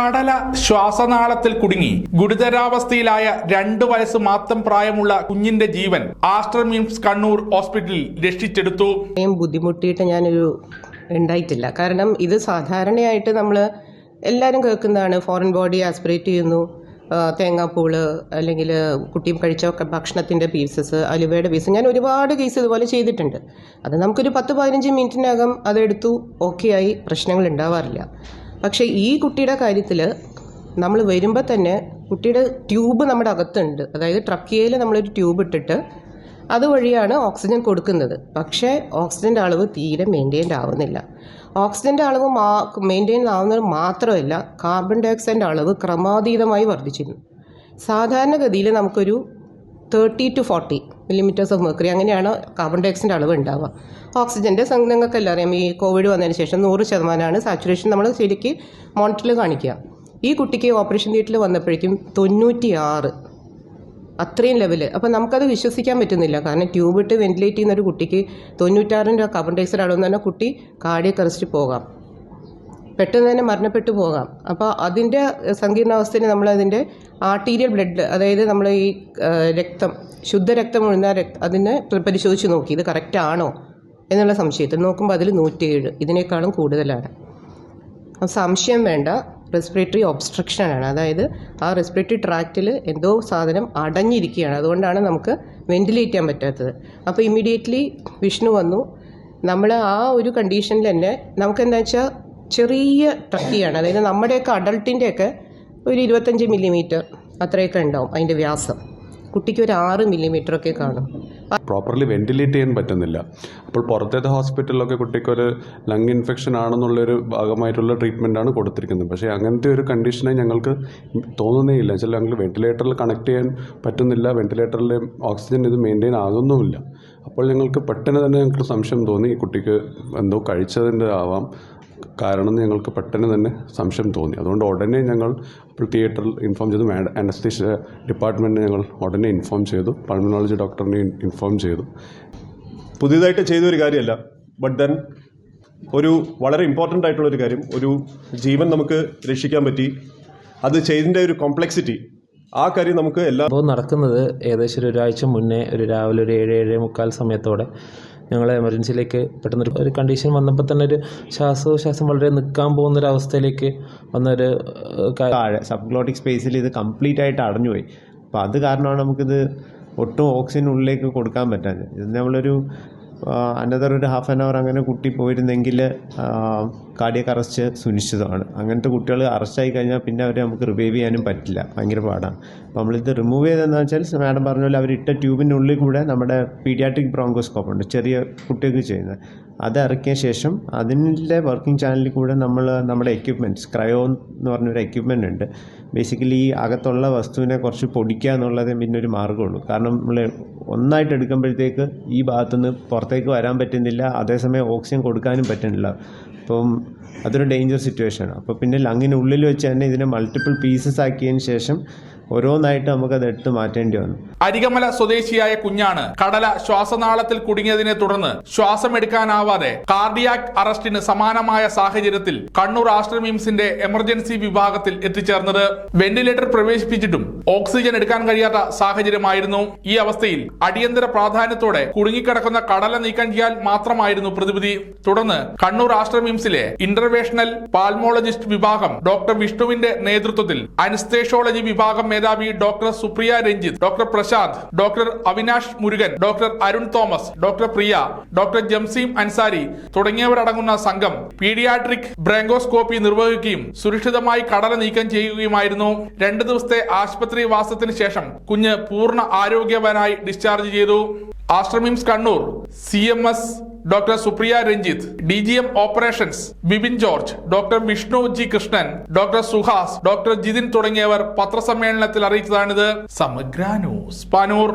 കടല ശ്വാസനാളത്തിൽ കുടുങ്ങി. ഗുരുതരാവസ്ഥയിലായ രണ്ടു വയസ്സ് മാത്രം പ്രായമുള്ള കുഞ്ഞിന്റെ ജീവൻ ആസ്റ്റർ കണ്ണൂർ ഹോസ്പിറ്റലിൽ രക്ഷിച്ചെടുത്തു. ബുദ്ധിമുട്ടിയിട്ട് ഞാനൊരു ഉണ്ടായിട്ടില്ല. കാരണം ഇത് സാധാരണയായിട്ട് നമ്മൾ എല്ലാവരും കേൾക്കുന്നതാണ്. ഫോറിൻ ബോഡി ആസ്പിറേറ്റ് ചെയ്യുന്നു. തേങ്ങാപ്പൂൾ അല്ലെങ്കിൽ കുട്ടിയും കഴിച്ച ഭക്ഷണത്തിന്റെ പീസസ് അലുവയുടെ പീസ് ഞാൻ ഒരുപാട് കേസ് ഇതുപോലെ ചെയ്തിട്ടുണ്ട്. അത് നമുക്കൊരു പത്ത് പതിനഞ്ച് മിനിറ്റിനകം അതെടുത്തു. ഓക്കെ ആയി. പ്രശ്നങ്ങൾ ഉണ്ടാവാറില്ല. പക്ഷേ ഈ കുട്ടിയുടെ കാര്യത്തിൽ നമ്മൾ വരുമ്പോൾ തന്നെ കുട്ടിയുടെ ട്യൂബ് നമ്മുടെ അകത്തുണ്ട്. അതായത് ട്രക്കിയയിൽ നമ്മളൊരു ട്യൂബ് ഇട്ടിട്ട് അതുവഴിയാണ് ഓക്സിജൻ കൊടുക്കുന്നത്. പക്ഷേ ഓക്സിജന്റെ അളവ് തീരെ മെയിന്റെയിൻഡ് ആവുന്നില്ല. ഓക്സിജന്റെ അളവ് മാ മെയിന്റെയിൻ ആവുന്നത് മാത്രമല്ല കാർബൺ ഡയോക്സൈഡിന്റെ അളവ് ക്രമാതീതമായി വർദ്ധിച്ചിരുന്നു. സാധാരണഗതിയിൽ നമുക്കൊരു thirty to forty millimetres of mercury അങ്ങനെയാണ് കാർബൺ ഡൈ അളവ് ഉണ്ടാവുക. ഓക്സിജന്റെ നിങ്ങൾക്കെല്ലാം അറിയാം. ഈ കോവിഡ് വന്നതിന് ശേഷം നൂറ് ശതമാനമാണ് സാച്ചുറേഷൻ നമ്മൾ ശരിക്ക് മോണിറ്ററിൽ കാണിക്കുക. ഈ കുട്ടിക്ക് ഓപ്പറേഷൻ തിയേറ്ററിൽ വന്നപ്പോഴേക്കും തൊണ്ണൂറ്റി ആറ് അത്രയും ലെവൽ അപ്പോൾ നമുക്കത് വിശ്വസിക്കാൻ പറ്റുന്നില്ല. കാരണം ട്യൂബ് ഇട്ട് വെന്റിലേറ്റ് ചെയ്യുന്ന ഒരു കുട്ടിക്ക് തൊണ്ണൂറ്റാറിന്റെ കാർബൺ ഡൈ അളവ് തന്നെ കുട്ടി കാർഡിയക് അറസ്റ്റ് പോകാം. പെട്ടെന്ന് തന്നെ മരണപ്പെട്ടു പോകാം. അപ്പോൾ അതിന്റെ സങ്കീർണാവസ്ഥയിൽ നമ്മൾ അതിന്റെ ആർട്ടീരിയൽ ബ്ലഡ് അതായത് നമ്മൾ ഈ രക്തം ശുദ്ധരക്തം ഒഴുന്ന രക്തം അതിനെ പരിശോധിച്ച് നോക്കി ഇത് കറക്റ്റ് ആണോ എന്നുള്ള സംശയത്തിൽ നോക്കുമ്പോൾ അതിൽ നൂറ്റിയേഴ് ഇതിനേക്കാളും കൂടുതലാണ്. സംശയം വേണ്ട റെസ്പിറേറ്ററി ഒബ്സ്ട്രക്ഷനാണ് അതായത് ആ റെസ്പിറേറ്ററി ട്രാക്റ്റിൽ എന്തോ സാധനം അടഞ്ഞിരിക്കുകയാണ്. അതുകൊണ്ടാണ് നമുക്ക് വെന്റിലേറ്റ് ചെയ്യാൻ പറ്റാത്തത്. അപ്പോൾ ഇമ്മീഡിയറ്റ്ലി വിഷ്ണു വന്നു. നമ്മൾ ആ ഒരു കണ്ടീഷനിൽ തന്നെ നമുക്ക് എന്താ വെച്ചാൽ ചെറിയ ടക്കിയാണ് അതായത് നമ്മുടെയൊക്കെ അഡൾട്ടിന്റെയൊക്കെ ഒരു ഇരുപത്തഞ്ച് മില്ലിമീറ്റർ അത്രയൊക്കെ ഉണ്ടാവും അതിന്റെ വ്യാസം. കുട്ടിക്ക് ഒരു ആറ് മില്ലിമീറ്റർ ഒക്കെ കാണും. പ്രോപ്പർലി വെന്റിലേറ്റ് ചെയ്യാൻ പറ്റുന്നില്ല. അപ്പോൾ പുറത്തേത്തെ ഹോസ്പിറ്റലിലൊക്കെ കുട്ടിക്കൊരു ലങ് ഇൻഫെക്ഷൻ ആണെന്നുള്ളൊരു ഭാഗമായിട്ടുള്ള ട്രീറ്റ്മെന്റാണ് കൊടുത്തിരിക്കുന്നത്. പക്ഷേ അങ്ങനത്തെ ഒരു കണ്ടീഷനെ ഞങ്ങൾക്ക് തോന്നുന്നേ ഇല്ല. വെച്ചാൽ ഞങ്ങൾക്ക് വെന്റിലേറ്ററിൽ കണക്ട് ചെയ്യാൻ പറ്റുന്നില്ല. വെന്റിലേറ്ററിൽ ഓക്സിജൻ ഇത് മെയിന്റെയിൻ ആകുന്നുമില്ല. അപ്പോൾ ഞങ്ങൾക്ക് പെട്ടെന്ന് തന്നെ ഞങ്ങൾക്ക് സംശയം തോന്നി. ഈ കുട്ടിക്ക് എന്തോ കഴിച്ചതിന്റെ ആവാം. കാരണം ഞങ്ങൾക്ക് പെട്ടെന്ന് തന്നെ സംശയം തോന്നി. അതുകൊണ്ട് ഉടനെ ഞങ്ങൾ ഇപ്പോൾ തിയേറ്ററിൽ ഇൻഫോം ചെയ്തു. അനസ്തീഷ്യ ഡിപ്പാർട്ട്മെന്റിനെ ഞങ്ങൾ ഉടനെ ഇൻഫോം ചെയ്തു. പൾമനോളജി ഡോക്ടറിനെ ഇൻഫോം ചെയ്തു. പുതിയതായിട്ട് ചെയ്ത ഒരു കാര്യമല്ല. ബട്ട് ദെൻ ഒരു വളരെ ഇമ്പോർട്ടന്റ് ആയിട്ടുള്ളൊരു കാര്യം ഒരു ജീവൻ നമുക്ക് രക്ഷിക്കാൻ പറ്റി. അത് ചെയ്തിന്റെ ഒരു കോംപ്ലക്സിറ്റി ആ കാര്യം നമുക്ക് എല്ലാ നടക്കുന്നത് ഏകദേശം ഒരു ഒരാഴ്ച മുന്നേ ഒരു രാവിലെ ഒരു ഏഴ് ഏഴ് മുക്കാൽ സമയത്തോടെ ഞങ്ങൾ എമർജൻസിയിലേക്ക് പെട്ടെന്ന് ഒരു- കണ്ടീഷൻ വന്നപ്പോൾ തന്നെ ഒരു ശ്വാസോച്ഛ്വാസം വളരെ നിൽക്കാൻ പോകുന്ന ഒരു അവസ്ഥയിലേക്ക് വന്ന ഒരു താഴെ സബ്ഗ്ലോട്ടിക് സ്പേസിൽ ഇത് കംപ്ലീറ്റ് ആയിട്ട് അടഞ്ഞുപോയി. അപ്പോൾ അത് കാരണമാണ് നമുക്കിത് ഒട്ടും ഓക്സിജൻ ഉള്ളിലേക്ക് കൊടുക്കാൻ പറ്റാതെ ഇത് നമ്മളൊരു അനദർ ഒരു ഹാഫ് ആൻ അവർ അങ്ങനെ കുട്ടി പോയിരുന്നെങ്കിൽ കാർഡിയക് അറസ്റ്റ് സുനിശ്ചിതമാണ്. അങ്ങനത്തെ കുട്ടികൾ അറസ്റ്റായി കഴിഞ്ഞാൽ പിന്നെ അവരെ നമുക്ക് റിവൈവ് ചെയ്യാനും പറ്റില്ല. ഭയങ്കര പാടാണ്. അപ്പോൾ നമ്മളിത് റിമൂവ് ചെയ്തതെന്ന് വെച്ചാൽ മാഡം പറഞ്ഞ പോലെ അവരിട്ട ട്യൂബിന്റെ ഉള്ളിൽ കൂടെ നമ്മുടെ പീഡിയാട്രിക് ബ്രോങ്കോസ്കോപ്പ് ഉണ്ട്. ചെറിയ കുട്ടികൾക്ക് ചെയ്യുന്നത്. അത് ഇറക്കിയ ശേഷം അതിന്റെ വർക്കിംഗ് ചാനലിൽ കൂടെ നമ്മൾ നമ്മുടെ എക്യുപ്മെന്റ്സ് ക്രയോ എന്ന് പറഞ്ഞൊരു എക്യുപ്മെന്റ് ഉണ്ട്. ബേസിക്കലി ഈ അകത്തുള്ള വസ്തുവിനെ കുറച്ച് പൊടിക്കുക എന്നുള്ളതേ പിന്നെ ഒരു മാർഗമുള്ളൂ. കാരണം നമ്മൾ ഒന്നായിട്ട് എടുക്കുമ്പോഴത്തേക്ക് ഈ ഭാഗത്തുനിന്ന് പുറത്തേക്ക് വരാൻ പറ്റുന്നില്ല അതേസമയം ഓക്സിജൻ കൊടുക്കാനും പറ്റുന്നില്ല. അപ്പം അതൊരു ഡേഞ്ചർ സിറ്റുവേഷനാണ് അപ്പോൾ പിന്നെ ലങ്ങിനുള്ളിൽ വെച്ച് തന്നെ ഇതിനെ മൾട്ടിപ്പിൾ പീസസ് ആക്കിയതിന് ശേഷം ഓരോന്നായിട്ട് നമുക്ക് അത് എടുത്ത് മാറ്റേണ്ടി വന്നു. അരികമല സ്വദേശിയായ കുഞ്ഞാണ് കടല ശ്വാസനാളത്തിൽ കുടുങ്ങിയതിനെ തുടർന്ന് ശ്വാസം ശ്വാസമെടുക്കാനാവാതെ കാർഡിയാക് അറസ്റ്റിന് സമാനമായ സാഹചര്യത്തിൽ കണ്ണൂർ മിംസിന്റെ എമർജൻസി വിഭാഗത്തിൽ എത്തിച്ചേർന്നത് വെന്റിലേറ്റർ പ്രവേശിപ്പിച്ചിട്ടും ഓക്സിജൻ എടുക്കാൻ കഴിയാത്ത സാഹചര്യമായിരുന്നു. ഈ അവസ്ഥയിൽ അടിയന്തര പ്രാധാന്യത്തോടെ കുടുങ്ങിക്കിടക്കുന്ന കടല നീക്കം ചെയ്യാൻ മാത്രമായിരുന്നു പ്രതിവിധി. തുടർന്ന് കണ്ണൂർ മിംസിലെ ഇന്റർവേഷണൽ പാൽമോളജിസ്റ്റ് വിഭാഗം ഡോക്ടർ വിഷ്ണുവിന്റെ നേതൃത്വത്തിൽ അനസ്തേഷോളജി വിഭാഗം മേധാവി doctor Supriya Ranjith doctor Prashanth doctor Avinash Murugan doctor Arun Thomas doctor Priya doctor Jamseem Ansari തുടങ്ങിയവരടങ്ങുന്ന സംഘം പീഡിയാട്രിക് ബ്രാങ്കോസ്കോപ്പി നിർവഹിക്കുകയും സുരക്ഷിതമായി കടല നീക്കം ചെയ്യുകയുമായിരുന്നു. രണ്ട് ദിവസത്തെ ആശുപത്രി വാസത്തിന് ശേഷം കുഞ്ഞ് പൂർണ ആരോഗ്യവാനായി ഡിസ്ചാർജ് ചെയ്തു. ആശ്രമിംസ് Kannur C M S doctor Supriya Ranjith D G M operations Bipin George doctor Vishnu G Krishnan doctor Suhas doctor Jithin തുടങ്ങിയവർ പത്രസമ്മേളനത്തിൽ അറിയിച്ചതാണിത്. സമഗ്ര ന്യൂസ് പാനൂർ.